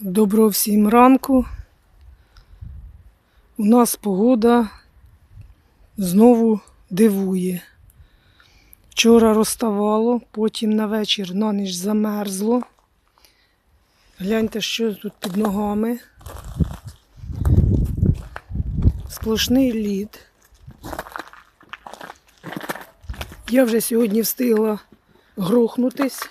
Доброго всім ранку. У нас погода знову дивує. Вчора розставало, потім на вечір на ніч замерзло. Гляньте, що тут під ногами. Сплошний лід. Я вже сьогодні встигла грохнутись,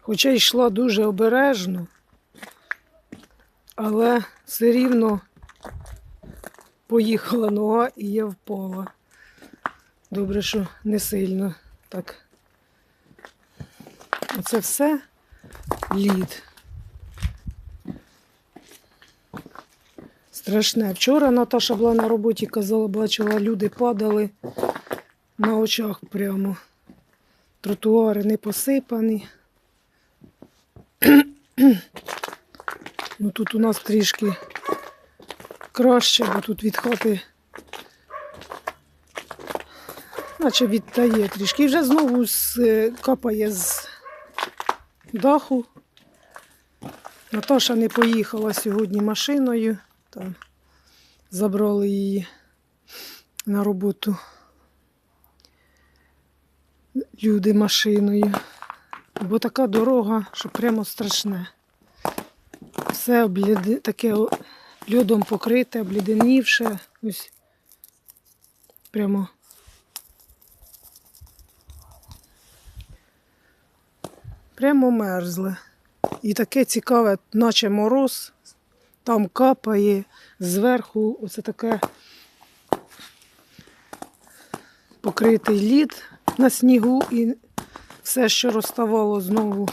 хоча йшла дуже обережно але все рівно поїхала нога і я впала. Добре, що не сильно. Так. Оце все лід. Страшне. Вчора Наташа була на роботі, казала, бачила, люди падали на очах прямо. Тротуари не посипані. Ну тут у нас трішки краще, бо тут від хати наче відтає трішки. І вже знову е, капає з даху. Наташа не поїхала сьогодні машиною. Там забрали її на роботу. Люди машиною. Бо така дорога, що прямо страшне все обліди... таке льодом покрите, обліденівше. Ось прямо. Прямо мерзле. І таке цікаве, наче мороз, там капає, зверху оце таке покритий лід на снігу і все, що розставало знову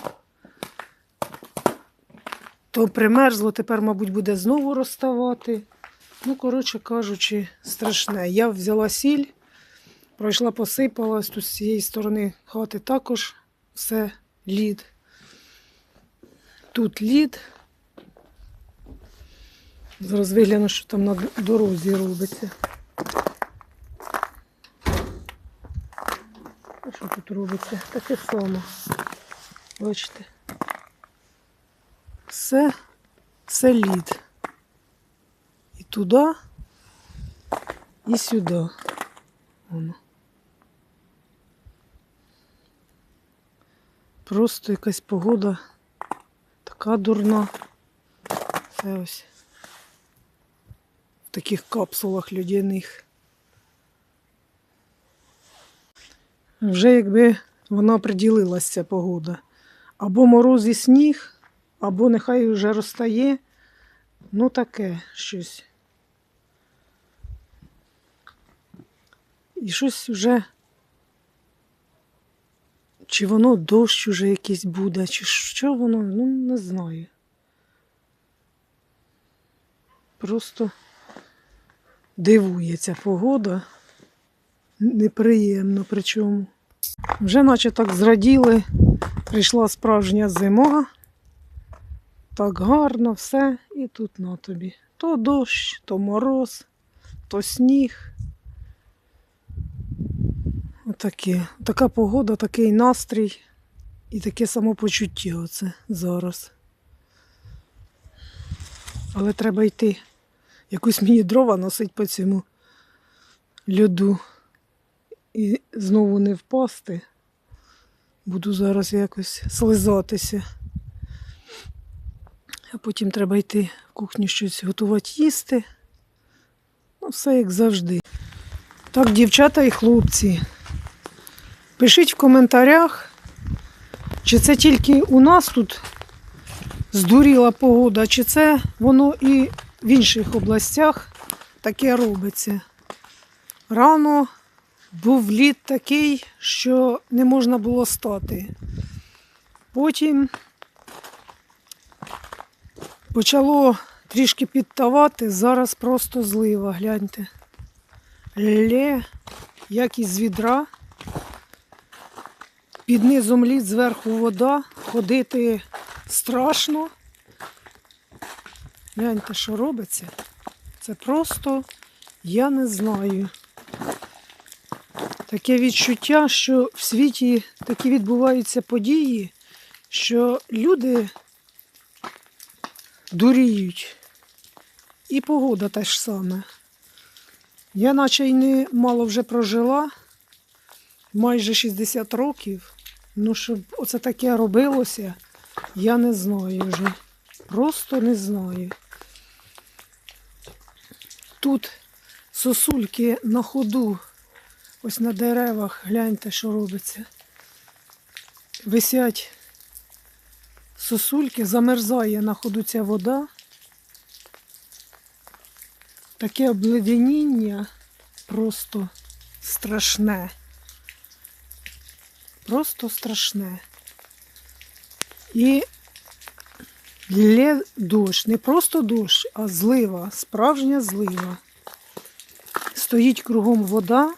то примерзло, тепер, мабуть, буде знову розставати. Ну, коротше кажучи, страшне. Я взяла сіль, пройшла, посипалась, тут з цієї сторони хати також все лід. Тут лід. Зараз вигляну, що там на дорозі робиться. А що тут робиться? Таке саме. Бачите? Все, все лід. І туди, і сюди. Воно. Просто якась погода така дурна. Це ось в таких капсулах людяних. Вже якби вона приділилася погода. Або мороз і сніг, або нехай вже розтає. Ну таке щось. І щось вже. Чи воно дощ уже якийсь буде, чи що воно, ну не знаю. Просто дивує ця погода. Неприємно причому. Вже наче так зраділи, прийшла справжня зима. Так гарно все, і тут на тобі. То дощ, то мороз, то сніг. Отаке. Така погода, такий настрій і таке самопочуття оце зараз. Але треба йти. Якусь мені дрова носить по цьому льоду. І знову не впасти. Буду зараз якось слизатися. А потім треба йти в кухню щось готувати їсти. Ну, все як завжди. Так, дівчата і хлопці. Пишіть в коментарях, чи це тільки у нас тут здуріла погода, чи це воно і в інших областях таке робиться. Рано був лід такий, що не можна було стати. Потім Почало трішки підтавати, зараз просто злива, гляньте. Лє, як із відра. Під низом лід, зверху вода, ходити страшно. Гляньте, що робиться. Це просто я не знаю. Таке відчуття, що в світі такі відбуваються події, що люди дуріють. І погода теж саме. Я наче й не мало вже прожила, майже 60 років. Ну, щоб оце таке робилося, я не знаю вже. Просто не знаю. Тут сосульки на ходу, ось на деревах, гляньте, що робиться. Висять сосульки, замерзає на ходу ця вода. Таке обледеніння просто страшне. Просто страшне. І дощ, не просто дощ, а злива, справжня злива. Стоїть кругом вода.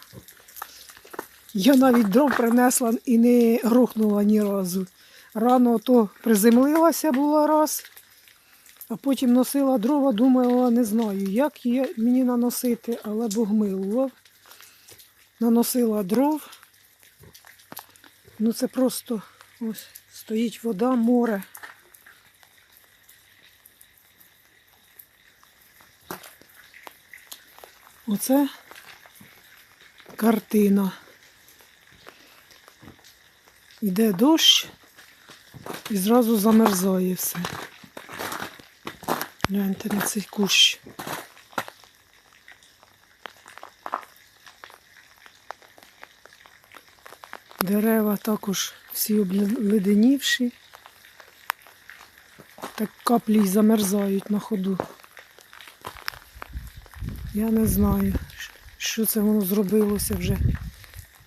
Я навіть дров принесла і не грохнула ні разу. Рано то приземлилася була раз, а потім носила дрова, думала, не знаю, як є мені наносити, але Бог милував. Наносила дров. Ну це просто ось стоїть вода, море. Оце картина. Йде дощ і зразу замерзає все. Гляньте на цей кущ. Дерева також всі обледенівші. Так каплі й замерзають на ходу. Я не знаю, що це воно зробилося вже.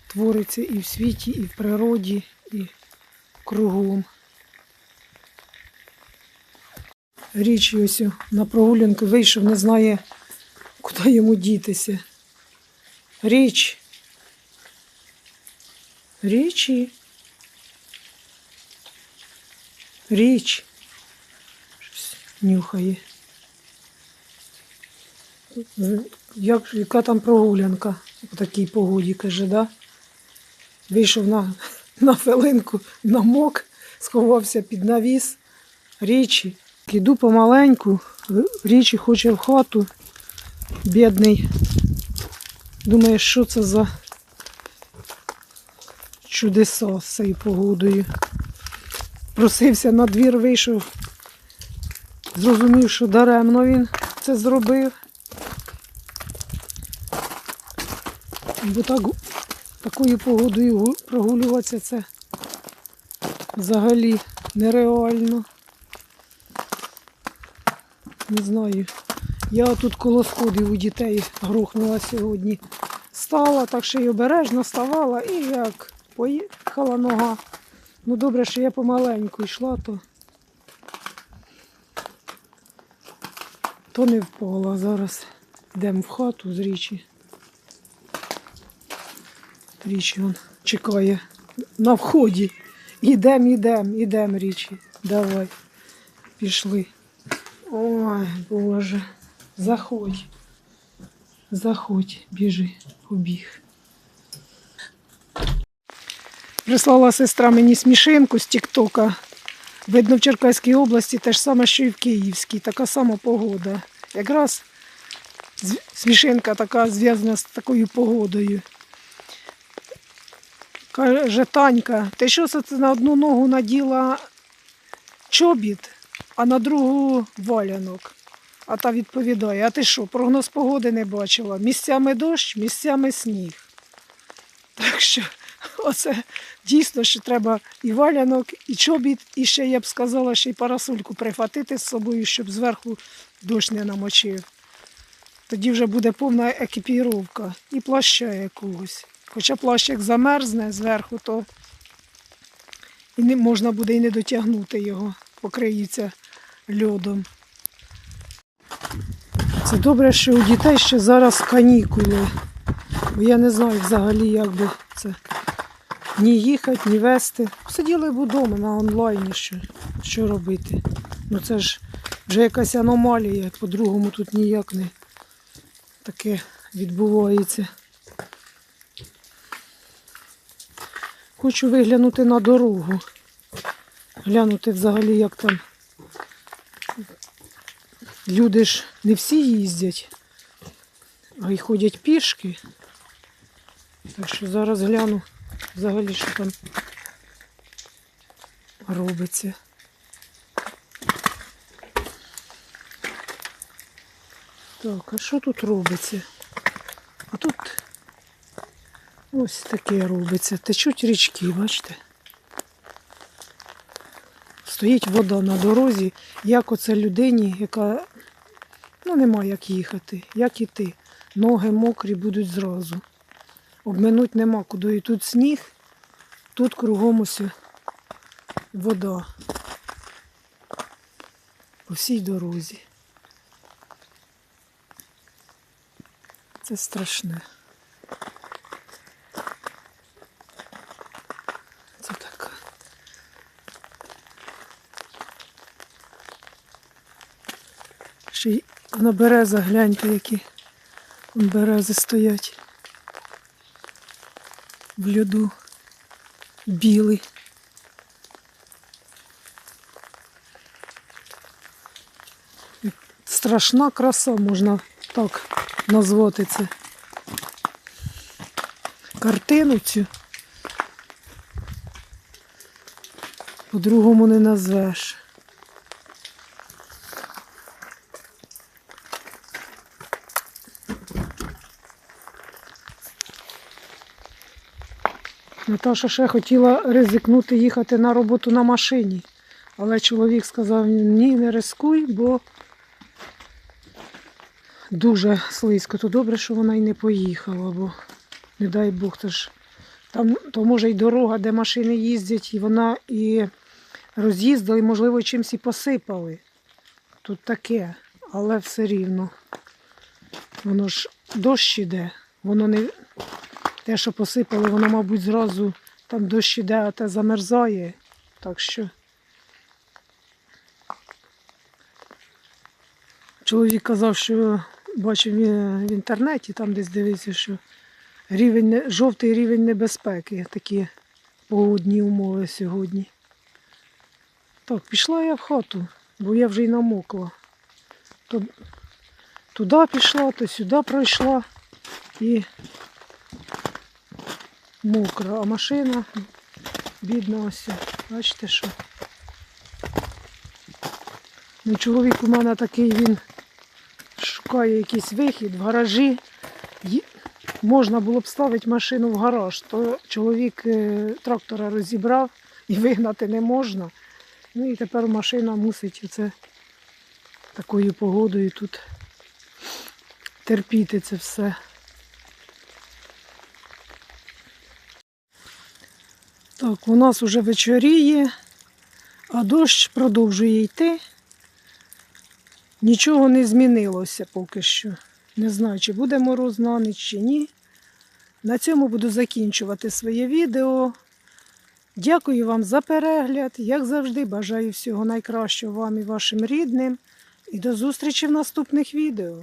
Твориться і в світі, і в природі, і кругом. Річ ось на прогулянку вийшов, не знає, куди йому дітися. Річ. Річі. Річ. Щось нюхає. Як, яка там прогулянка у такій погоді, каже, да? Вийшов на, на хвилинку, намок, сховався під навіс. Річі. Іду помаленьку, річі хоче в хату. Бідний. Думає, що це за чудеса з цією погодою. Просився на двір, вийшов. Зрозумів, що даремно він це зробив. Бо так, такою погодою прогулюватися це взагалі нереально. Не знаю. Я тут коло сходів у дітей грохнула сьогодні. Стала, так що й обережно ставала і як поїхала нога. Ну добре, що я помаленьку йшла, то, то не впала. Зараз йдемо в хату з річі. Річі он чекає на вході. Ідем, ідем, ідем, річі. Давай. Пішли. Ой, Боже. Заходь. Заходь, біжи, побіг. Прислала сестра мені смішинку з Тіктока. Видно, в Черкаській області те ж саме, що і в Київській. Така сама погода. Якраз смішинка така зв'язана з такою погодою. Каже Танька, ти що це на одну ногу наділа чобіт, а на другу валянок? А та відповідає, а ти що, прогноз погоди не бачила? Місцями дощ, місцями сніг. Так що оце дійсно, що треба і валянок, і чобіт, і ще, я б сказала, ще й парасольку прихватити з собою, щоб зверху дощ не намочив. Тоді вже буде повна екіпіровка і плаща якогось. Хоча плащ як замерзне зверху, то і не можна буде і не дотягнути його, покриється льодом. Це добре, що у дітей ще зараз канікули. Бо я не знаю взагалі, як би це ні їхати, ні вести. Сиділи б удома на онлайні, що, що робити. Ну це ж вже якась аномалія, по-другому тут ніяк не таке відбувається. Хочу виглянути на дорогу. Глянути взагалі, як там Люди ж не всі їздять, а й ходять пішки. Так що зараз гляну взагалі, що там робиться. Так, а що тут робиться? А тут ось таке робиться. Течуть річки, бачите? Стоїть вода на дорозі, як оце людині, яка ну, нема як їхати, як іти. Ноги мокрі будуть зразу. Обминуть нема куди. І тут сніг, тут кругом ось вода. По всій дорозі. Це страшне. Це так. Ще на береза гляньте, які берези стоять. В льоду. Білий. Страшна краса, можна так назвати це. Картину цю. По-другому не назвеш. Наташа ще хотіла ризикнути їхати на роботу на машині. Але чоловік сказав, ні, не рискуй, бо дуже слизько. То добре, що вона й не поїхала, бо не дай Бог, то ж там то може й дорога, де машини їздять, і вона і роз'їздила, і, можливо, чимось і посипали. Тут таке, але все рівно. Воно ж дощ іде, воно не. Те, що посипали, воно, мабуть, зразу там дощ іде, а те замерзає. Так що. Чоловік казав, що бачив в інтернеті, там десь дивився, що рівень, жовтий рівень небезпеки, такі погодні умови сьогодні. Так, пішла я в хату, бо я вже й намокла. То туди пішла, то сюди пройшла і мокра, а машина бідна ось. Бачите що? Ну, чоловік у мене такий, він шукає якийсь вихід в гаражі. Можна було б ставити машину в гараж, то чоловік е, трактора розібрав і вигнати не можна. Ну і тепер машина мусить оце такою погодою тут терпіти це все. Так, у нас уже вечоріє, а дощ продовжує йти. Нічого не змінилося поки що. Не знаю, чи буде мороз на ніч, чи ні. На цьому буду закінчувати своє відео. Дякую вам за перегляд. Як завжди, бажаю всього найкращого вам і вашим рідним. І до зустрічі в наступних відео.